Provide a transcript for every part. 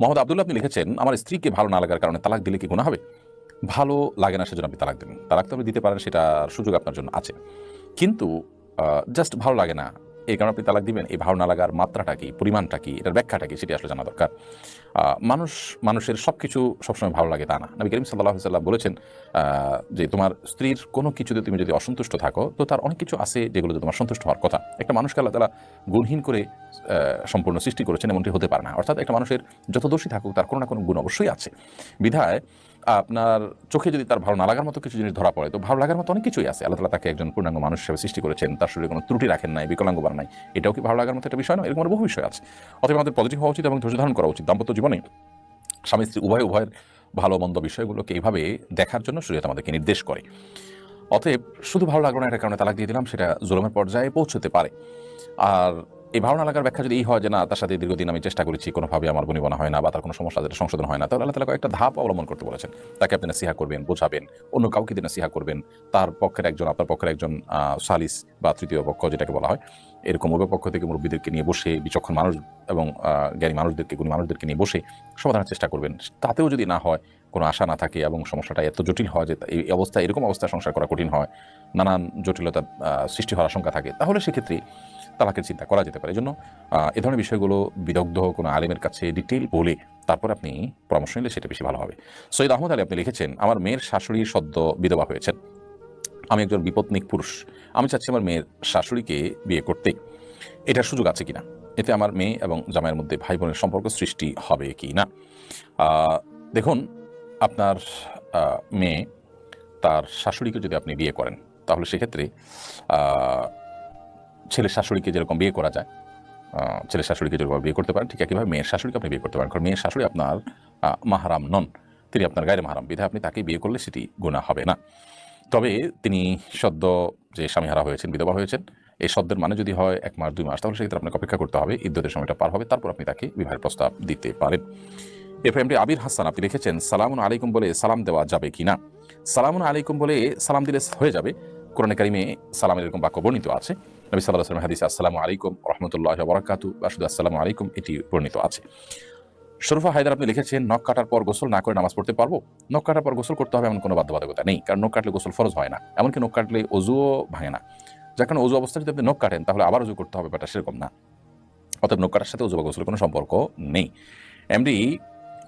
মোহাম্মদ আবদুল্লাহ, আপনি লিখেছেন, আমার স্ত্রীকে ভালো না লাগার কারণে তালাক দিলে কি গুণা হবে? ভালো লাগে না সেজন্য আপনি তালাক দেবেন তালাক তো আপনি দিতে পারেন সেটা সুযোগ আপনার জন্য আছে। কিন্তু জাস্ট ভালো লাগে না এই কারণে আপনি তালাক দিবেন, এই ভালো না লাগার মাত্রাটা কি, পরিমাণটা কি, এটার ব্যাখ্যাটা কি, সেটি আসলে জানা দরকার। মানুষ, মানুষের সব কিছু সবসময় ভালো লাগে তা না। নবী করিম সাল্লাহ সাল্লাম বলেছেন যে তোমার স্ত্রীর কোনো কিছুতে তুমি যদি অসন্তুষ্ট থাকো, তো তার অনেক কিছু আছে যেগুলোতে তোমার সন্তুষ্ট হওয়ার কথা। একটা মানুষকে আল্লাহ তালা গুণহীন করে সম্পূর্ণ সৃষ্টি করেছেন এমনটি হতে পারে না। অর্থাৎ একটা মানুষের যত দোষী থাকুক, তার কোনো না কোনো গুণ অবশ্যই আছে। বিধায় আপনার চোখে যদি তার ভালো না লাগার মতো কিছু জিনিস ধরা পড়ে, তো ভালো লাগার মতো অনেক কিছুই আছে। আল্লাহ তাকে একজন পূর্ণাঙ্গ মানুষ হিসেবে সৃষ্টি করেছেন। তার শরীরে কোনো ত্রুটি রাখেন নাই, বিকলাঙ্গ বানান নাই। এটাও কি ভালো লাগার মতো একটা বিষয় নয়? এরকম বহু বিষয় আছে। অতএব আমাদের পজিটিভ হওয়া উচিত এবং ধৈর্য ধারণ করা উচিত। দাম্পত্য জীবনে স্বামী স্ত্রী উভয় উভয়ের ভালো মন্দ বিষয়গুলোকে এইভাবে দেখার জন্য শরীয়ত আমাদেরকে নির্দেশ করে। অতএব শুধু ভালো লাগল না এটার কারণে তালাক দিয়ে দিলাম, সেটা জুলমের পর্যায়ে পৌঁছতে পারে। আর এই ভালো না লাগার ব্যাখ্যা যদি এই হয় যে না, তার সাথে দীর্ঘদিন আমি চেষ্টা করেছি কোনোভাবে আমার বনিবনা হয় না বা তার কোনো সমস্যা যেটা সংশোধন হয় না, তাহলে আল্লাহ তালা একটা ধাপ অবলম্বন করতে বলেছেন। তাকে আপনি নাসিহা করবেন, বোঝাবেন, অন্য কাউকে দিয়ে নাসিহা করবেন, তার পক্ষের একজন, আপনার পক্ষের একজন সালিস বা তৃতীয় পক্ষ যেটাকে বলা হয়, এরকম উভয় পক্ষ থেকে মুরব্বীদেরকে নিয়ে বসে, বিচক্ষণ মানুষ এবং জ্ঞানী মানুষদেরকে, গুণী মানুষদেরকে নিয়ে বসে সমাধানের চেষ্টা করবেন। তাতেও যদি না হয় কোনো আশা না থাকে এবং সমস্যাটা এত জটিল হয় যে এই অবস্থা, এরকম অবস্থায় সংসার করা কঠিন হয়, নানান জটিলতা সৃষ্টি হওয়ার আশঙ্কা থাকে, তাহলে সেক্ষেত্রে তালাকের চিন্তা করা যেতে পারে। এই জন্য এ ধরনের বিষয়গুলো বিদগ্ধ কোনো আলেমের কাছে ডিটেল বলে তারপর আপনি পরামর্শ নিলে সেটা বেশি ভালো হবে। সৈয়দ আহমদ আলী, আপনি লিখেছেন, আমার মেয়ের শাশুড়ি সদ্য বিধবা হয়েছেন। আমি একজন বিপত্নিক পুরুষ। আমি চাচ্ছি আমার মেয়ের শাশুড়িকে বিয়ে করতে। এটার সুযোগ আছে কিনা? এতে আমার মেয়ে এবং জামাইয়ের মধ্যে ভাই বোনের সম্পর্ক সৃষ্টি হবে কি না দেখুন আপনার মেয়ে তার শাশুড়িকে যদি আপনি বিয়ে করেন, তাহলে সেক্ষেত্রে ছেলের শাশুড়িকে যেরকম বিয়ে করা যায় ছেলের শাশুড়িকে যেরকম বিয়ে করতে পারেন, ঠিক একইভাবে মেয়ের শাশুড়িকে আপনি বিয়ে করতে পারেন। কারণ মেয়ের শাশুড়ি আপনার মাহারাম নন। তিনি আপনার গায়ের মাহারাম। বিধায় আপনি তাকে বিয়ে করলে সেটি গুণা হবে না। তবে তিনি সদ্য যে স্বামীহারা হয়েছেন, বিধবা হয়েছেন, এই শব্দের মানে যদি হয় এক মাস, দুই মাস, তাহলে সেক্ষেত্রে আপনাকে অপেক্ষা করতে হবে। ইদ্যতের সময়টা পার হবে। তারপর আপনি তাকে বিবাহের প্রস্তাব দিতে পারেন। এমনি আবির হাসান, আপনি লিখেছেন, সালামুন আলাইকুম বলে সালাম দেওয়া যাবে কি না সালামুন আলাইকুম বলে সালাম দিলে হয়ে যাবে। কোরআন কারিমে সালামের এরকম বাক্য বর্ণিত আছে। নবী সাল্লাহ সাল্লাম হাদিসে, আসসালামু আলাইকুম, রহমতুল্লাহ বরাকাতু বা আসসালামু আলাইকুম, এটি বর্ণিত আছে। শরফা হায়দার, আপনি লিখেছেন, নখ কাটার পর গোসল না করে নামাজ পড়তে পারব? নখ কাটার পর গোসল করতে হবে এমন কোনো বাধ্যবাধকতা নেই, কারণ নখ কাটলে গোসল ফরজ হয় না। এমনকি নখ কাটলে অজুও ভাঙে না। যার কারণে অজু অবস্থায় যদি আপনি নখ কাটেন, তাহলে আবার অজু করতে হবে, ব্যাপারটা সেরকম না। অতএব নখ কাটার সাথে অজু বা গোসলের কোনো সম্পর্ক নেই। এমডি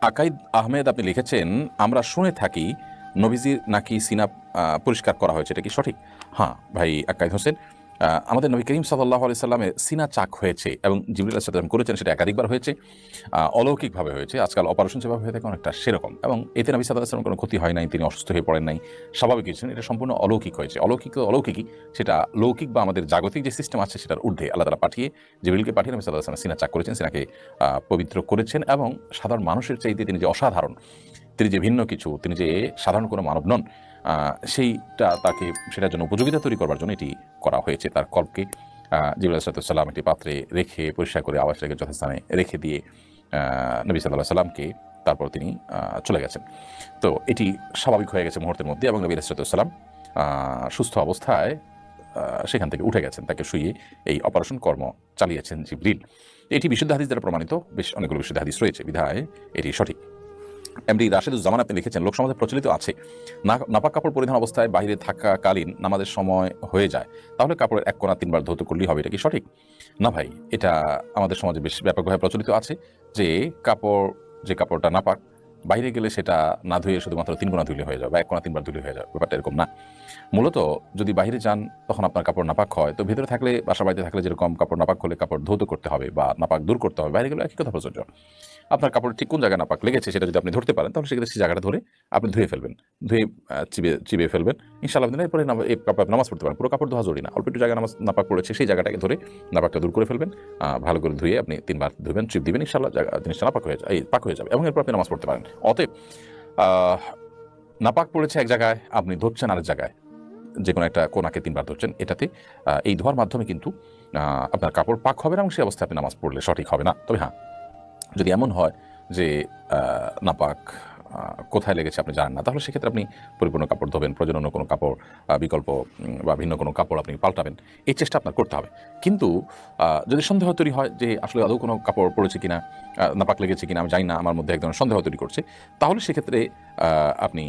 আকাইদ আহমেদ আপনি লিখেছেন, আমরা শুনে থাকি নবীজির নাকি সিনা পরিষ্কার করা হয়েছে। এটা কি সঠিক? হ্যাঁ ভাই আকাইদ হোসেন। আমাদের নবী করিম সাল্লাহ আলি সাল্লামের সিনা চাক হয়েছে এবং জিবরুল সাল্লাম করেছেন, সেটা একাধিকবার হয়েছে। অলৌকিকভাবে হয়েছে। আজকাল অপারেশন যেভাবে হয়ে থাকে, অনেকটা সেরকম। এবং এতে নবী সাল্লাহ সাল্লাম কোনো ক্ষতি হয় নাই, তিনি অসুস্থ হয়ে পড়েন নাই। স্বাভাবিক হয়েছেন এটা সম্পূর্ণ অলৌকিক হয়েছে। অলৌকিক তো অলৌকিকই, সেটা লৌকিক বা আমাদের জাগতিক যে সিস্টেম আছে, সেটার ঊর্ধ্বে আল্লাহ তালা পাঠিয়ে, জিবরিলকে পাঠিয়ে নবী সাল্লাহ সাল্লাম সিনা চাক করেছেন, সিনাকে পবিত্র করেছেন এবং সাধারণ মানুষের চাইতে তিনি যে অসাধারণ তিনি যে ভিন্ন কিছু, তিনি যে সাধারণ কোনো মানব নন সেইটা তাকে, সেটার জন্য উপযোগিতা তৈরি করবার জন্য এটি করা হয়েছে। তার কল্পকে জিবুল্লাহ সাল্লাম একটি পাত্রে রেখে, পরিষ্কার করে আবাস রেখে যথাস্থানে রেখে দিয়ে নবী সাল্লাহ সাল্লামকে তারপর তিনি চলে গেছেন। তো এটি স্বাভাবিক হয়ে গেছে মুহূর্তের মধ্যে এবং নবী সাল্লাম সুস্থ অবস্থায় সেখান থেকে উঠে গেছেন। তাকে শুয়ে এই অপারেশন কর্ম চালিয়েছেন জিবরিল। এটি বিশুদ্ধ হাদিস দ্বারা প্রমাণিত, বেশ অনেকগুলো বিশুদ্ধ হাদিস রয়েছে। বিধায় এটি সঠিক। এমডি রাশেদুজ্জামান আপনি লিখেছেন, লোক সমাজে প্রচলিত আছে। নাপাক কাপড় পরিধান অবস্থায় বাইরে থাকাকালীন নামাজের সময় হয়ে যায়। তাহলে কাপড়ের এক কোনা তিনবার ধৌত করলেই হবে, এটা কি সঠিক? না ভাই, এটা আমাদের সমাজে বেশ ব্যাপকভাবে প্রচলিত আছে যে কাপড়, যে কাপড়টা নাপাক বাইরে গেলে সেটা না ধুয়ে শুধুমাত্র তিন কোনা ধুলে হয়ে যাবে বা এক কোনা তিনবার ধুলে হয়ে যাবে, ব্যাপারটা এরকম না। মূলত যদি বাইরে যান, তখন আপনার কাপড় নাপাক হয়। তো ভিতরে থাকলে, বাসা বাড়িতে থাকলে যেরকম কাপড় নাপাক হলে কাপড় ধৌত করতে হবে বা নাপাক দূর করতে হবে বাইরে গেলে একই কথা প্রযোজ্য। আপনার কাপড় ঠিক কোন জায়গায় নাপাক লেগেছে সেটা যদি আপনি ধরতে পারেন, তাহলে সেক্ষেত্রে সেই জায়গাটা ধরে আপনি ধুয়ে ফেলবেন। ধুয়ে চিবে চিবে ফেলবেন। ইনশাআল্লাহ এরপরে এই কাপড় নামাজ পড়তে পারেন। পুরো কাপড় ধোয়া জরুরি না। অল্প একটু জায়গায় নামাজ নাপাক পড়েছে, সেই জায়গাটাকে ধরে নাপাকটা দূর করে ফেলবেন। ভালো করে ধুয়ে আপনি তিনবার ধুবেন, চিপ দিবেন, ইনশাআল্লাহ জিনিসটা নাপাক হয়ে যায় পাক হয়ে যাবে। এবং এরপর আপনি নামাজ পড়তে পারেন। অতএব নাপাক পড়েছে এক জায়গায়, আপনি ধরছেন আরেক জায়গায় যে কোনো একটা কোনাকে তিনবার ধরছেন, এটাতে এই ধোয়ার মাধ্যমে কিন্তু আপনার কাপড় পাক হবে না এবং সেই অবস্থায় আপনি নামাজ পড়লে সঠিক হবে না। তবে হ্যাঁ যদি এমন হয় যে নাপাক কোথায় লেগেছে আপনি জানেন না, তাহলে সেক্ষেত্রে আপনি পরিপূর্ণ কাপড় ধোবেন প্রয়োজন অন্য কোনো কাপড় বিকল্প বা ভিন্ন কোনো কাপড় আপনি পাল্টাবেন। এই চেষ্টা আপনার করতে হবে। কিন্তু যদি সন্দেহ তৈরি হয় যে, আসলে আদৌ কোনো কাপড় পড়েছে কিনা নাপাক লেগেছে কিনা, আমি জানি না, আমার মধ্যে এক ধরনের সন্দেহ তৈরি করছে, তাহলে সেক্ষেত্রে আপনি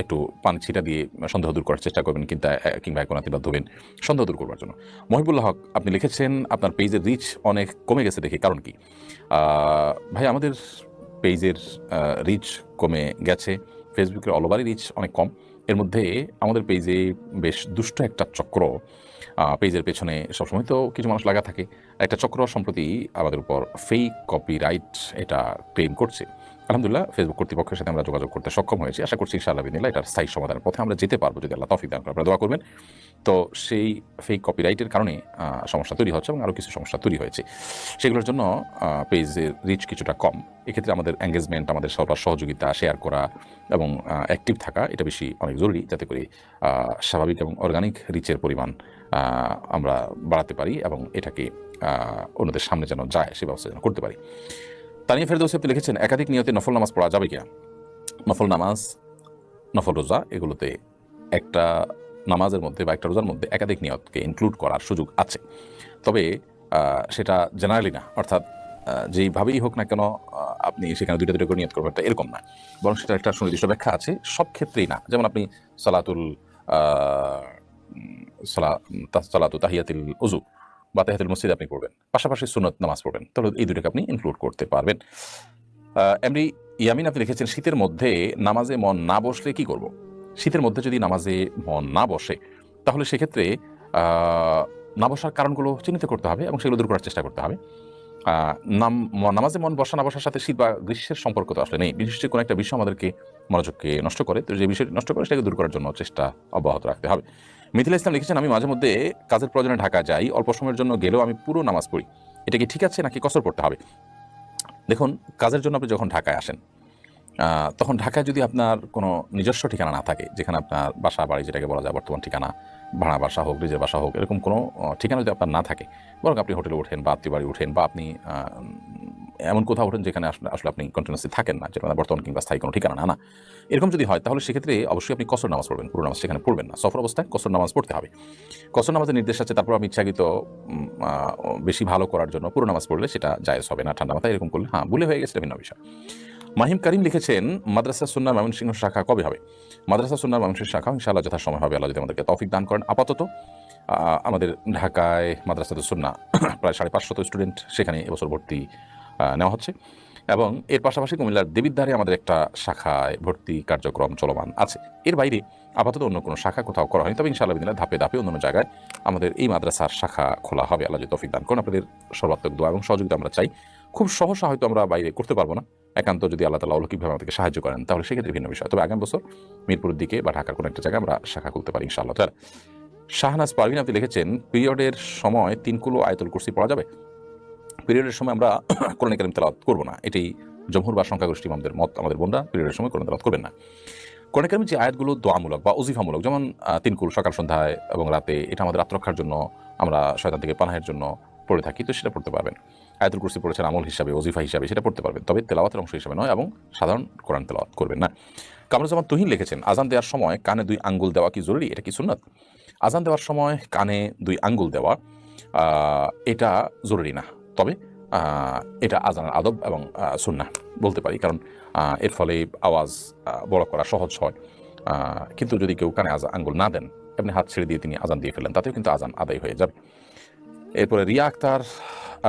একটু পানি ছিটা দিয়ে সন্দেহ দূর করার চেষ্টা করবেন কিংবা কিংবা একোনাতি বা ধোবেন সন্দেহ দূর করবার জন্য। মহিবুল্লাহ হক, আপনি লিখেছেন, আপনার পেজের রিচ অনেক কমে গেছে দেখে, কারণ কি? ভাই, আমাদের পেজের রিচ কমে গেছে ফেসবুকের অল ওভারই রিচ অনেক কম। এর মধ্যে আমাদের পেজে বেশ দুষ্ট একটা চক্র পেজের পেছনে সবসময় তো কিছু মানুষ লাগা থাকে। একটা চক্র সম্প্রতি আমাদের উপর ফেক কপিরাইট এটা ক্লেম করছে। আলহামদুলিল্লাহ ফেসবুক কর্তৃপক্ষের সাথে আমরা যোগাযোগ করতে সক্ষম হয়েছি। আশা করছি ইনশাআল্লাহ বিদিল্লাহ এটার স্থায়ী সমাধানের পথে আমরা যেতে পারব যদি আল্লাহ তফিক দান করে। আপনারা দোয়া করবেন। তো সেই ফেক কপিরাইটের কারণে সমস্যা তৈরি হচ্ছে এবং আরও কিছু সমস্যা তৈরি হয়েছে। সেগুলোর জন্য পেজের রিচ কিছুটা কম। এক্ষেত্রে আমাদের এঙ্গেজমেন্ট আমাদের সবার সহযোগিতা শেয়ার করা এবং অ্যাক্টিভ থাকা, এটা বেশি অনেক জরুরি যাতে করে স্বাভাবিক এবং অর্গানিক রিচের পরিমাণ আমরা বাড়াতে পারি এবং এটাকে অন্যদের সামনে যেন যায়, সে ব্যবস্থা যেন করতে পারি। তানিয়া ফেরদৌসি আপনি লিখেছেন, একাধিক নিয়তে নফল নামাজ পড়া যাবে কিনা? নফল নামাজ, নফল রোজা, এগুলোতে একটা নামাজের মধ্যে বা একটা রোজার মধ্যে একাধিক নিয়তকে ইনক্লুড করার সুযোগ আছে। তবে সেটা জেনারেলি না, অর্থাৎ যেইভাবেই হোক না কেন আপনি সেখানে দুইটা দুটো করে নিয়ত করবেন এরকম না। বরং সেটা একটা সুনির্দিষ্ট ব্যাখ্যা আছে, সব ক্ষেত্রেই না। যেমন আপনি সালাতুল সালা সালাতু তাহিয়াতিল উজু বা তাহিয়াতুল মসজিদ আপনি পড়বেন। পাশাপাশি সুনত নামাজ পড়বেন। তাহলে এই দুটোকে আপনি ইনক্লুড করতে পারবেন। এমনি ইয়ামিন, আপনি লিখেছেন, শীতের মধ্যে নামাজে মন না বসলে কি করব? শীতের মধ্যে যদি নামাজে মন না বসে, তাহলে সেক্ষেত্রে না বসার কারণগুলো চিহ্নিত করতে হবে এবং সেগুলো দূর করার চেষ্টা করতে হবে। নাম নামাজে মন বসা, না বসার সাথে শীত বা গ্রীষ্মের সম্পর্ক তো আসলে নেই। বিশেষ কোনো একটা বিষয় আমাদেরকে মনোযোগকে নষ্ট করে, তো যে বিষয়টি নষ্ট করে সেটাকে দূর করার জন্য চেষ্টা অব্যাহত রাখতে হবে। মিথিলা ইসলাম লিখেছেন, আমি মাঝে মধ্যে কাজের প্রয়োজনে ঢাকা যাই, অল্প সময়ের জন্য গেলেও আমি পুরো নামাজ পড়ি। এটা কি ঠিক আছে নাকি কসর পড়তে হবে? দেখুন, কাজের জন্য আপনি যখন ঢাকায় আসেন তখন ঢাকায় যদি আপনার কোনো নিজস্ব ঠিকানা না থাকে, যেখানে আপনার বাসা, বাড়ি যেটাকে বলা যায়, বর্তমান ঠিকানা, ভাড়া বাসা হোক, নিজের বাসা হোক, এরকম কোনো ঠিকানা যদি আপনার না থাকে, বরং আপনি হোটেলে ওঠেন বা আত্মীয় বাড়ি ওঠেন বা আপনি এমন কোথাও ওঠেন যেখানে আসলে আপনি কন্টিনিউসলি থাকেন না যেটা বর্তমান কিংবা স্থায়ী কোনো ঠিকানা না না। এরকম যদি হয়, তাহলে সেক্ষেত্রে অবশ্যই আপনি কসর নামাজ পড়বেন, পুরো নামাজ সেখানে পড়বেন না। সফর অবস্থায় কসর নামাজ পড়তে হবে। কসর নামাজের নির্দেশ আছে, তারপর আমি ইচ্ছাকৃত বেশি ভালো করার জন্য পুরো নামাজ পড়লে সেটা জায়েজ হবে না, ঠান্ডা মাথায় এরকম করলে হ্যাঁ ভুলে হয়ে গেছে ভিন্ন বিষয়। মাহিম করিম লিখেছেন, মাদ্রাসা সুন্না ময়মনসিংহ শাখা কবে হবে? মাদ্রাসা সুন্না ময়মনসিংহ শাখা, ইনশাআল্লাহ যথাসময় হবে, আল্লাহ যদি আমাদেরকে তৌফিক দান করেন। আপাতত আমাদের ঢাকায় মাদ্রাসাতে সুন্না প্রায় সাড়ে পাঁচশত স্টুডেন্ট সেখানে এবছর ভর্তি নেওয়া হচ্ছে। এবং এর পাশাপাশি কুমিল্লার দেবিদ্বারে আমাদের একটা শাখায় ভর্তি কার্যক্রম চলমান আছে। এর বাইরে আপাতত অন্য কোনো শাখা কোথাও করা হয়নি, তবে ইনশাআল্লাহ ধাপে ধাপে অন্য জায়গায় আমাদের এই মাদ্রাসার শাখা খোলা হবে। আল্লাহ তৌফিক দান করেন। আপনাদের সর্বাত্মক দোয়া এবং সহযোগিতা আমরা চাই। খুব সহসা হয়তো আমরা বাইরে করতে পারব না। একান্ত যদি আল্লাহ তালা অলৌকিকভাবে আমাদেরকে সাহায্য করেন, তাহলে সেক্ষেত্রে ভিন্ন বিষয়। তবে আগামী বছর মিরপুরের দিকে বা ঢাকার কোনো একটা জায়গায় আমরা শাখা খুলতে পারি ইনশাআল্লাহ। তাআলা শাহনাজ পারভিন আপনি লিখেছেন, পিরিয়ডের সময় তিন কুলো আয়তুল কুরসি পড়া যাবে। পিরিয়ডের সময় আমরা কোরআন কারিম তেলাওয়াত করব না। এটাই জমহুর বা সংখ্যাগোষ্ঠী আমাদের মত আমাদের বোনরা পিরিয়ডের সময় কোরআন তেলাওয়াত করবেন না। কোরআন কারিমের যে আয়াতগুলো দোয়ামূলক বা অজিফামূলক যেমন আহ, তিন কুল সকাল সন্ধ্যায় এবং রাতে এটা আমাদের আত্মরক্ষার জন্য আমরা শয়তান থেকে পানাহের জন্য পড়ে থাকি তো সেটা পড়তে পারবেন। আয়াতুল কুরসি পড়েছেন আমল হিসাবে ওজিফা হিসাবে সেটা পড়তে পারবেন। তবে তেলাওয়াতের অংশ হিসাবে নয় এবং সাধারণ কোরআন তেলাওয়াত করবেন না। কামরুজ্জামান তুহিন লিখেছেন আজান দেওয়ার সময় কানে দুই আঙ্গুল দেওয়া কি জরুরি? এটা কি সুন্নাত? আজান দেওয়ার সময় কানে দুই আঙ্গুল দেওয়া এটা জরুরি না। তবে এটা আজানের আদব এবং আহ, সুন্নাহ বলতে পারি। কারণ এর ফলে আওয়াজ বড় করা সহজ হয়। কিন্তু যদি কেউ কানে আজা আঙ্গুল না দেন এমনি হাত ছেড়ে দিয়ে তিনি আজান দিয়ে ফেলেন তাতেও কিন্তু আজান আদায় হয়ে যাবে। এরপরে রিয়া আক্তার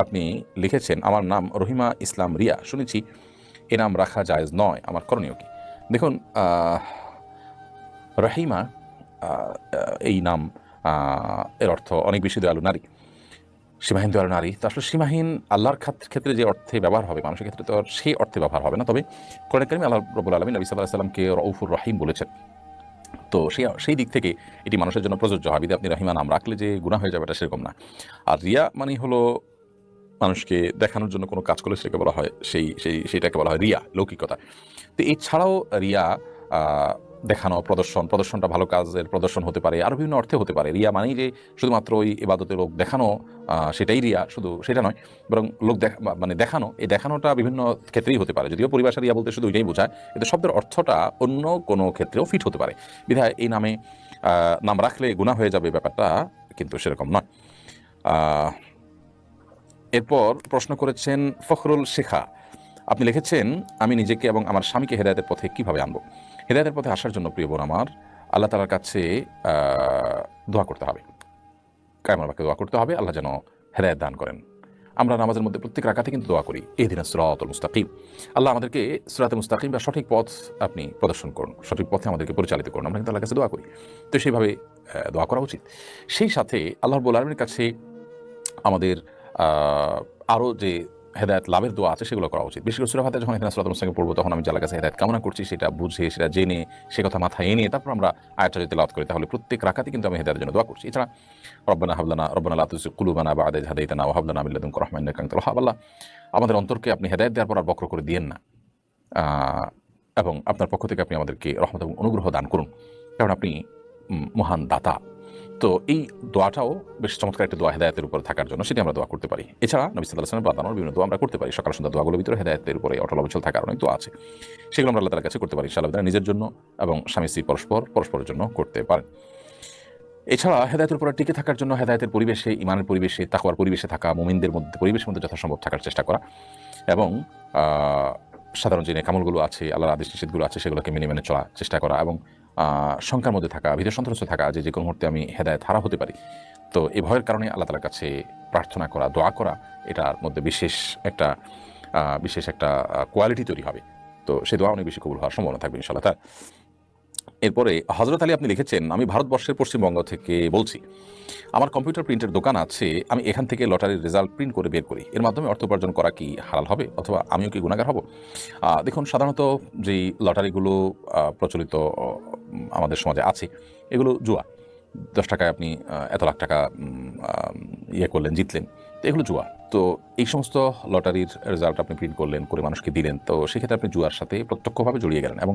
আপনি লিখেছেন আমার নাম রহিমা ইসলাম রিয়া শুনেছি এ নাম রাখা জায়েজ নয় আমার করণীয় কি? দেখুন রহিমা এই নাম এর অর্থ অনেক বেশি দয়ালু নারী। সীমাহীন দয়ালু নারী, তো আসলে সীমাহীন আল্লাহর ক্ষেত্রে যে অর্থে ব্যবহার হবে, মানুষের ক্ষেত্রে তো আর সেই অর্থে ব্যবহার হবে না। তবে কোরআন কারিমে আল্লাহ রবুল আলমী নবী সাল্লাহ সাল্লামকে রউফুর রহিম বলেছেন। তো সেই সেই দিক থেকে এটি মানুষের জন্য প্রযোজ্য হবে। আপনি রহিমা নাম রাখলে যে গুণা হয়ে যাবে, এটা সেরকম না। আর রিয়া মানে হলো মানুষকে দেখানোর জন্য কোনো কাজ করলে সেটাকে বলা হয় সেই সেই সেইটাকে বলা হয় রিয়া, লৌকিকতা। তো এছাড়াও রিয়া দেখানো, প্রদর্শন, প্রদর্শনটা ভালো কাজের প্রদর্শন হতে পারে আরও বিভিন্ন অর্থে হতে পারে। রিয়া মানেই যে শুধুমাত্র ওই এবাদতে লোক দেখানো সেটাই রিয়া, শুধু সেটা নয়, বরং লোক দেখা মানে দেখানো, এই দেখানোটা বিভিন্ন ক্ষেত্রেই হতে পারে। যদিও পরিভাষা রিয়া বলতে শুধু ওইটাই বোঝায়, কিন্তু শব্দের অর্থটা অন্য কোনো ক্ষেত্রেও ফিট হতে পারে। বিধায় এই নামে নাম রাখলে গুণা হয়ে যাবে ব্যাপারটা, কিন্তু সেরকম নয়। এরপর প্রশ্ন করেছেন ফখরুল শেখা। আপনি লিখেছেন, আমি নিজেকে এবং আমার স্বামীকে হেদায়তের পথে কীভাবে আনব? হেদায়তের পথে আসার জন্য প্রিয় বোন আমার, আল্লাহ তালার কাছে দোয়া করতে হবে। কায়মার বাক্যে দোয়া করতে হবে, আল্লাহ যেন হেদায়ত দান করেন। আমরা নামাজের মধ্যে প্রত্যেক রাখাতে কিন্তু দোয়া করি এই দিন সুরাতুল মুস্তাকিম। আল্লাহ আমাদেরকে সুরাতে মুস্তাকিম বা সঠিক পথ আপনি প্রদর্শন করুন, সঠিক পথে আমাদেরকে পরিচালিত করুন, আমরা কিন্তু আল্লাহর কাছে দোয়া করি। তো সেইভাবে দোয়া করা উচিত। সেই সাথে আল্লাহর বল আলমীর কাছে আমাদের আরও যে হেদায়ত লাভের দোয়া আছে, সেগুলো করা উচিত। বিশেষ করে সুরাফাতে যখন এখানে সালাতুল মুস্তাকিম পড়ব, তখন আমি যার কাছে হেদায়ত কামনা করছি, সেটা বুঝে, সেটা জেনে, সে কথা মাথায় এনে তারপর আমরা আয়াতটা যদি লাভ করি, তাহলে প্রত্যেক রাখাতে কিন্তু আমি হেদায়তের জন্য দোয়া করছি। এছাড়া রব্বানা হাবলানা, রব্বানা লাতুসি কুলুবানা বা আদায় হাদাইতানা ও হাবলানা আমিল্লাদুম রহমান কাঙ্কাল হাবাল্লাহ আমাদের অন্তরকে আপনি হেদায়ত দেওয়ার পর আর বক্র করে দিয়েন না। এবং আপনার পক্ষ থেকে আপনি আমাদেরকে রহমত এবং অনুগ্রহ দান করুন। কারণ আপনি মহান দাতা। তো এই দোয়াটাও বেশ চমৎকার একটা দোয়া হেদায়তের উপর থাকার জন্য সেটি আমরা দোয়া করতে পারি। এছাড়া নবী সাল্লাহ সাল্লাম বাদানোর বিভিন্ন দোয়া আমরা করতে পারি। সকাল সন্ধ্যা দোয়াগুলোর ভিতরে হেদায়তের উপরে অটল অবচল থাকার অনেক দোয়া আছে। সেগুলো আমরা আল্লাহ কাছে করতে পারি। সাল্লাহ নিজের জন্য এবং স্বামী, স্ত্রী পরস্পর, পরস্পরের জন্য করতে পারেন। এছাড়া হেদায়তের উপরে টিকে থাকার জন্য হেদায়তের পরিবেশে ইমানের পরিবেশে, তাকওয়ার পরিবেশে থাকা, মোমিনদের মধ্যে, পরিবেশের মধ্যে যথাসম্ভব থাকার চেষ্টা করা এবং সাধারণ যে কামলগুলো আছে, আল্লাহর আদেশ নিষেধগুলো আছে, সেগুলোকে মেনে মেনে চলার চেষ্টা করা এবং শঙ্কার মধ্যে থাকা, ভীত সন্ত্রস্ত থাকা যে যে কোনো মুহূর্তে আমি হেদায় হারা হতে পারি। তো এই ভয়ের কারণে আল্লাহ তালার কাছে প্রার্থনা করা, দোয়া করা, এটার মধ্যে বিশেষ একটা বিশেষ একটা কোয়ালিটি তৈরি হবে। তো সে দোয়া অনেক বেশি কবুল হওয়ার সম্ভাবনা থাকবে ইনশাল্লাহ তার এরপরে হজরত আলী আপনি লিখেছেন, আমি ভারতবর্ষের পশ্চিমবঙ্গ থেকে বলছি। আমার কম্পিউটার প্রিন্টের দোকান আছে, আমি এখান থেকে লটারির রেজাল্ট প্রিন্ট করে বের করি। এর মাধ্যমে অর্থ উপার্জন করা কি হারাল হবে, অথবা আমিও কি গুণাগার হব? দেখুন, সাধারণত যেই লটারিগুলো প্রচলিত আমাদের সমাজে আছে, এগুলো জুয়া। দশ টাকায় আপনি এত লাখ টাকা ইয়ে করলেন, জিতলেন। এগুলো জুয়া তো এই সমস্ত লটারির রেজাল্ট আপনি প্রিন্ট করলেন, করে মানুষকে দিলেন, তো সেক্ষেত্রে আপনি জুয়ার সাথে প্রত্যক্ষভাবে জড়িয়ে গেলেন এবং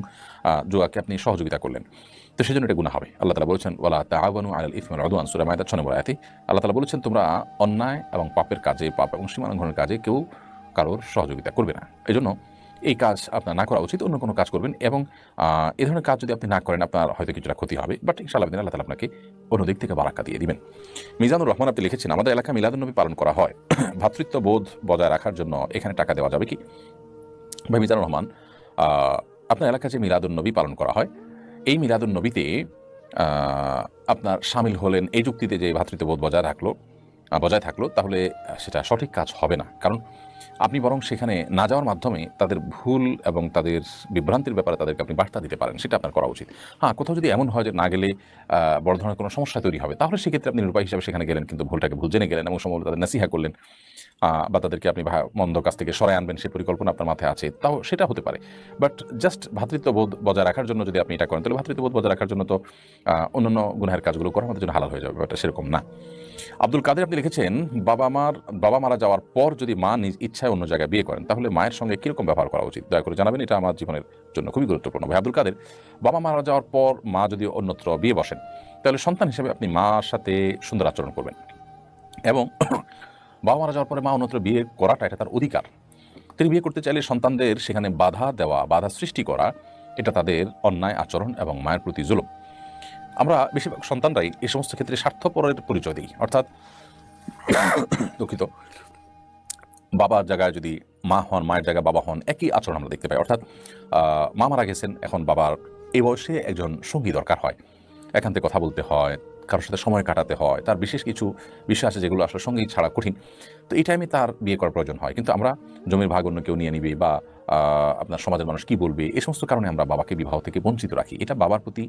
জুয়াকে আপনি সহযোগিতা করলেন। তো সেজন্য এটা গুণা হবে। আল্লাহ তালা বলছেন ওলা তাআবানু আল ওয়াল উদওয়ান সূরা মাইদা 6 নম্বর আল্লাহ তালা বলেছেন, তোমরা অন্যায় এবং পাপের কাজে, পাপ এবং সীমালঙ্ঘনের কাজে কেউ কারোর সহযোগিতা করবে না। এজন্য এই কাজ আপনার না করা উচিত, অন্য কোনো কাজ করবেন এবং এ ধরনের কাজ যদি আপনি না করেন, আপনার হয়তো কিছুটা ক্ষতি হবে বাট ইনশাআল্লাহ দিন আল্লাহ তালা আপনাকে অন্য দিক থেকে বারাক্কা দিয়ে দিবেন। মিজানুর রহমান আপনি লিখেছেন, আমাদের এলাকায় মিলাদুন্নবী পালন করা হয়। ভ্রাতৃত্ববোধ বজায় রাখার জন্য এখানে টাকা দেওয়া যাবে কি? ভাই মিজানুর রহমান আপনার এলাকায় যে মিলাদুন্নবী পালন করা হয়, এই মিলাদুন্নবীতে আপনার সামিল হলেন, এই যুক্তিতে যে ভ্রাতৃত্ববোধ বজায় রাখল বজায় থাকল, তাহলে সেটা সঠিক কাজ হবে না। কারণ আপনি বরং সেখানে না যাওয়ার মাধ্যমে তাদের ভুল এবং তাদের বিভ্রান্তির ব্যাপারে তাদেরকে আপনি বার্তা দিতে পারেন, সেটা আপনার করা উচিত। হ্যাঁ কোথাও যদি এমন হয় যে না গেলে বড় ধরনের কোনো সমস্যা তৈরি হবে, তাহলে সেক্ষেত্রে আপনি নিরুপায় হিসাবে সেখানে গেলেন, কিন্তু ভুলটাকে ভুল জেনে গেলেন এবং সম্ভবত তাদের নাসিহা করলেন বা তাদেরকে আপনি মন্দ কাছ থেকে সরাই আনবেন সেই পরিকল্পনা আপনার মাথায় আছে, তাও সেটা হতে পারে। বাট জাস্ট ভাতৃত্ববোধ বজায় রাখার জন্য যদি আপনি এটা করেন, তাহলে ভাতৃত্ববোধ বজায় রাখার জন্য তো অন্যান্য গুনাহের কাজগুলো করা আমাদের জন্য হালাল হয়ে যাবে ব্যাপারটা সেরকম না। আব্দুল কাদের আপনি লিখেছেন, বাবা মার, বাবা মারা যাওয়ার পর যদি মা নিজ ইচ্ছায় অন্য জায়গায় বিয়ে করেন, তাহলে মায়ের সঙ্গে কীরকম ব্যবহার করা উচিত? দয়া করে জানাবেন, এটা আমার জীবনের জন্য খুবই গুরুত্বপূর্ণ। ভাই আব্দুল কাদের, বাবা মারা যাওয়ার পর মা যদি অন্যত্র বিয়ে বসেন, তাহলে সন্তান হিসেবে আপনি মার সাথে সুন্দর আচরণ করবেন। এবং বাবা মারা যাওয়ার পরে মা অন্যত্র বিয়ে করাটা এটা তার অধিকার। তিনি বিয়ে করতে চাইলে সন্তানদের সেখানে বাধা দেওয়া, বাধা সৃষ্টি করা, এটা তাদের অন্যায় আচরণ এবং মায়ের প্রতি জুলুম। আমরা বেশিরভাগ সন্তানরাই এই সমস্ত ক্ষেত্রে স্বার্থপরের পরিচয় দিই। অর্থাৎ দুঃখিত। বাবার জায়গায় যদি মা হন, মায়ের জায়গায় বাবা হন, একই আচরণ আমরা দেখতে পাই। অর্থাৎ মা মারা গেছেন, এখন বাবার এই বয়সে একজন সঙ্গী দরকার হয়। এখান থেকে কথা বলতে হয় কারোর সাথে সময় কাটাতে হয়। তার বিশেষ কিছু বিষয় আছে যেগুলো আসলে সঙ্গী ছাড়া কঠিন। তো এই টাইমে তার বিয়ে করার প্রয়োজন হয়। কিন্তু আমরা জমির ভাগ অন্য কেউ নিয়ে নিবে বা আপনার সমাজের মানুষ কি বলবে? এই সমস্ত কারণে আমরা বাবাকে বিবাহ থেকে বঞ্চিত রাখি। এটা বাবার প্রতি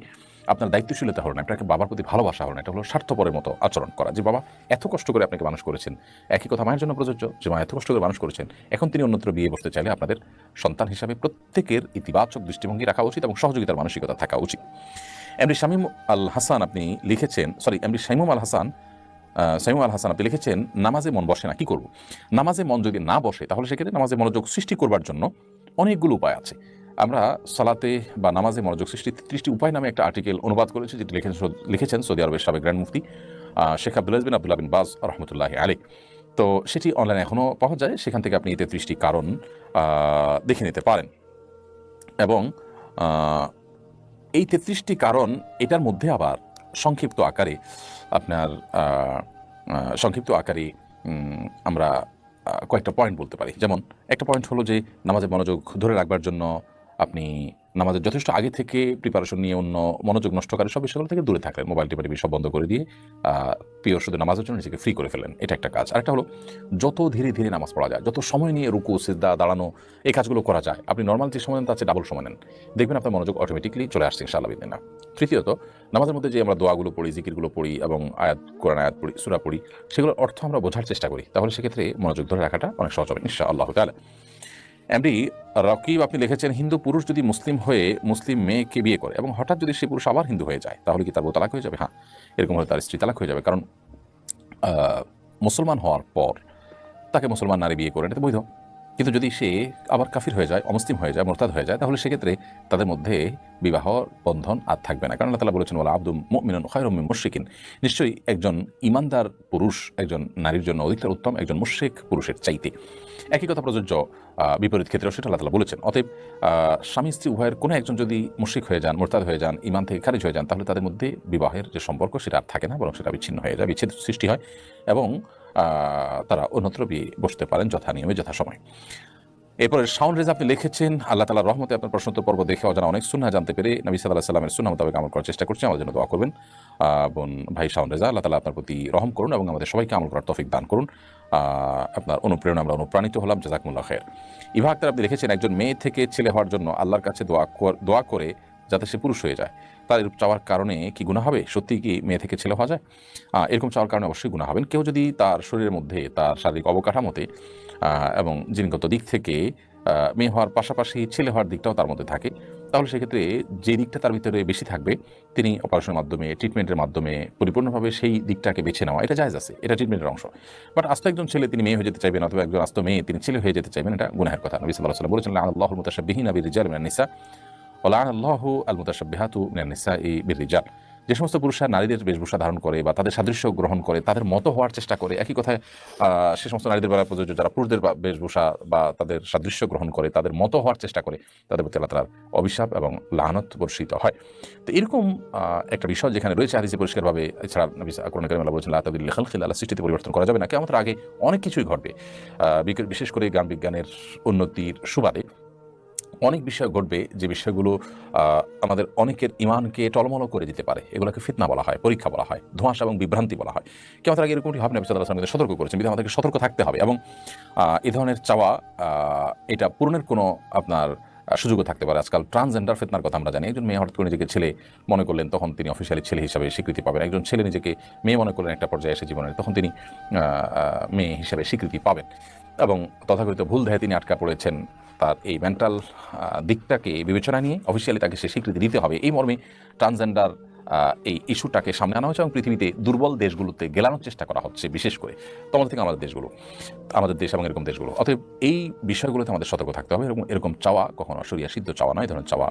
আপনার দায়িত্বশীলতা হলো না। এটাকে বাবার প্রতি ভালোবাসা হলো না। এটা হলো স্বার্থপরের মতো আচরণ করা। যে বাবা এত কষ্ট করে আপনাকে মানুষ করেছেন, একই কথা মায়ের জন্য প্রযোজ্য, যে মা এত কষ্ট করে মানুষ করেছেন, এখন তিনি অন্যত্র বিয়ে বসতে চাইলে আপনাদের সন্তান হিসাবে প্রত্যেকের ইতিবাচক দৃষ্টিভঙ্গি রাখা উচিত এবং সহযোগিতার মানসিকতা থাকা উচিত। এমডি শামীম আল হাসান আপনি লিখেছেন সরি এমডি শাইমুম আল হাসান আহ, সাইমুম আল হাসান আপনি লিখেছেন নামাজে মন বসে না কি করব? নামাজে মন যদি না বসে তাহলে সেক্ষেত্রে নামাজে মনোযোগ সৃষ্টি করবার জন্য অনেকগুলো উপায় আছে। আমরা সালাতে বা নামাজে মনোযোগ সৃষ্টি ত্রিশটি উপায় নামে একটা আর্টিকেল অনুবাদ করেছি যেটি লিখেছেন লিখেছেন সৌদি আরবের সাবেক গ্র্যান্ড মুফতি Sheikh Abdul bin Abdullah bin Baz রহমতুল্লাহ আলী তো সেটি অনলাইনে এখনও পাওয়া যায় সেখান থেকে আপনি এতে তেত্রিশটি কারণ দেখে নিতে পারেন। এবং এই তেত্রিশটি কারণ এটার মধ্যে আবার সংক্ষিপ্ত আকারে আপনার সংক্ষিপ্ত আকারে আমরা কয়েকটা পয়েন্ট বলতে পারি। যেমন, একটা পয়েন্ট হলো যে নামাজের মনোযোগ ধরে রাখবার জন্য আপনি নামাজের যথেষ্ট আগে থেকে প্রিপারেশন নিয়ে অন্য মনোযোগ নষ্টকারী সব বিষয়গুলো থেকে দূরে থাকলেন। মোবাইল টিপা টিভি সব বন্ধ করে দিয়ে প্রিয় শুধু নামাজের জন্য নিজেকে ফ্রি করে ফেলেন এটা একটা কাজ। আরেকটা হলো, যত ধীরে ধীরে নামাজ পড়া যায়, যত সময় নিয়ে রুকু সিদ্ধা দাঁড়ানো, এই কাজগুলো করা যায়, আপনি নর্মাল যে সময় নেন, তার ডাবল সময় নেন। দেখবেন আপনার মনোযোগ অটোমেটিকলি চলে আসছে ইনশাআল্লাহ না তৃতীয়ত, নামাজের মধ্যে যে আমরা দোয়াগুলো পড়ি, জিকিরগুলো পড়ি এবং আয়াত, কোরআন আয়াত পড়ি, সুরা পড়ি, সেগুলোর অর্থ আমরা বোঝার চেষ্টা করি। তাহলে সেক্ষেত্রে মনোযোগ ধরে রাখাটা অনেক সহজ হবে ইনশা আল্লাহ তালা এমডি রকিব, আপনি লিখেছেন, হিন্দু পুরুষ যদি মুসলিম হয়ে মুসলিম মেয়েকে বিয়ে করে এবং হঠাৎ যদি সেই পুরুষ আবার হিন্দু হয়ে যায়, তাহলে কি তার তালাক হয়ে যাবে? হ্যাঁ এরকম হলে তার স্ত্রী তালাক হয়ে যাবে। কারণ মুসলমান হওয়ার পর তাকে মুসলমান নারী বিয়ে করে এটা বৈধ। কিন্তু যদি সে আবার কাফির হয়ে যায়, অমুসলিম হয়ে যায়, মোরতাদ হয়ে যায়, তাহলে সেক্ষেত্রে তাদের মধ্যে বিবাহ, বন্ধন আর থাকবে না। কারণ আল্লাহ তালা বলেছেন বলে আব্দুল মিনন খয়রম মুশিকিন নিশ্চয়ই একজন ইমানদার পুরুষ, একজন নারীর জন্য অধিকতর উত্তম, একজন মুশ্রিক পুরুষের চাইতে। একই কথা প্রযোজ্য বিপরীত ক্ষেত্রেও সেটা আল্লাহ তালা বলেছেন। অতএব স্বামী স্ত্রী উভয়ের কোনো একজন যদি মুশ্রিক হয়ে যান, মোরতাদ হয়ে যান ইমান থেকে খারিজ হয়ে যান, তাহলে তাদের মধ্যে বিবাহের যে সম্পর্ক সেটা আর থাকে না, বরং সেটা বিচ্ছিন্ন হয়ে যায়, বিচ্ছেদ সৃষ্টি হয়। এবং তারা অন্যত্র বসতে পারেন যথা নিয়মে যথাসময় এরপরে শাওন রেজা আপনি লিখেছেন, আল্লাহ তালার রহমতে আপনার প্রশ্নোত্তর পর্ব দেখে অজানা অনেক সুন্না জানতে পেরে নবী সাল্লাহ সাল্লামের সুন্না মোতাবেক আমল করার চেষ্টা করছি। আমাদের জন্য দোয়া করবেন। বোন, ভাই শাওন রেজা, আল্লাহ তালা আপনার প্রতি রহম করুন এবং আমাদের সবাইকে আমল করার তফিক দান করুন। আপনার অনুপ্রেরণা আমরা অনুপ্রাণিত হলাম। জাজাকুল্লাহ খের ইভা আক্তার আপনি লিখেছেন, একজন মেয়ে থেকে ছেলে হওয়ার জন্য আল্লাহর কাছে দোয়া দোয়া করে যাতে সে পুরুষ হয়ে যায়। তার এরূপ চাওয়ার কারণে কি গুণা হবে? সত্যি কি মেয়ে থেকে ছেলে হওয়া যায়? এরকম চাওয়ার কারণে অবশ্যই গুণা হবেন কেউ যদি তার শরীরের মধ্যে তার শারীরিক অবকাঠামোতে এবং জিনগত দিক থেকে মেয়ে হওয়ার পাশাপাশি ছেলে হওয়ার দিকটাও তার মধ্যে থাকে, তাহলে সেক্ষেত্রে যে দিকটা তার ভিতরে বেশি থাকবে, তিনি অপারেশনের মাধ্যমে, ট্রিটমেন্টের মাধ্যমে পরিপূর্ণভাবে সেই দিকটাকে বেছে নেওয়া, এটা জায়জ আছে, এটা ট্রিটমেন্টের অংশ। বাট আস্ত একজন ছেলে তিনি মেয়ে হয়ে যেতে চাইবেন অথবা একজন আস্ত মেয়ে তিনি ছেলে হয়ে যেতে চাইবেন, এটা গুনাহের কথা। নবী সাল্লাহ বলেছেন আল্লাহ মুতাশাবিহীন আবির রিজাল নিসা। আল্লাহ আল মুতাশাবিহাতু মিনান নিসা এই বীর যে সমস্ত পুরুষরা নারীদের বেশভূষা ধারণ করে বা তাদের সাদৃশ্য গ্রহণ করে, তাদের মতো হওয়ার চেষ্টা করে, একই কথায় সে সমস্ত নারীদের বেলা প্রযোজ্য যারা পুরুষদের বেশভূষা বা তাদের সাদৃশ্য গ্রহণ করে, তাদের মতো হওয়ার চেষ্টা করে, তাদের প্রতি আল্লাহ তালার অভিশাপ এবং লানত বর্ষিত হয়। তো এরকম একটা বিষয় যেখানে রয়েছে হাদিসে পরিষ্কারভাবে, এছাড়া নবী কোরআন কারিম আল্লাহ বলেছেন খালকিল আল্লাহ সৃষ্টিতে পরিবর্তন করা যাবে না। কেমন আগে অনেক কিছুই ঘটবে। বিশেষ করে গ্রাম বিজ্ঞানের উন্নতির সুবাদে। অনেক বিষয় ঘটবে, যে বিষয়গুলো আমাদের অনেকের ইমানকে টলমল করে দিতে পারে। এগুলোকে ফিতনা বলা হয়, পরীক্ষা বলা হয়, ধোঁয়াশা এবং বিভ্রান্তি বলা হয়। কেমন আগে এরকমটি হবে না সতর্ক করেছেন, বিধান আমাদেরকে সতর্ক থাকতে হবে এবং এ ধরনের চাওয়া এটা পূরণের কোনো আপনার সুযোগও থাকতে পারে। আজকাল ট্রান্সজেন্ডার ফেতনার কথা আমরা জানি। একজন মেয়ে হঠাৎ করে নিজেকে ছেলে মনে করলেন, তখন তিনি অফিসিয়ালি ছেলে হিসাবে স্বীকৃতি পাবেন। একজন ছেলে নিজেকে মেয়ে মনে করলেন একটা পর্যায়ে এসে জীবনে তখন তিনি মেয়ে হিসাবে স্বীকৃতি পাবেন। এবং তথাকথিত ভুল দেহে তিনি আটকা পড়েছেন। তার এই মেন্টাল দিকটাকে বিবেচনা নিয়ে অফিসিয়ালি তাকে সে স্বীকৃতি দিতে হবে। এই মর্মে ট্রান্সজেন্ডার এই ইস্যুটাকে সামনে আনা হয়েছে এবং পৃথিবীতে দুর্বল দেশগুলোতে গেলানোর চেষ্টা করা হচ্ছে, বিশেষ করে তোমাদের থেকে আমাদের দেশগুলো, আমাদের দেশ এবং এরকম দেশগুলো। অতএব এই বিষয়গুলোতে আমাদের সতর্ক থাকতে হবে এবং এরকম চাওয়া কখনো সরিয়া সিদ্ধ চাওয়া নয় ধরনের চাওয়া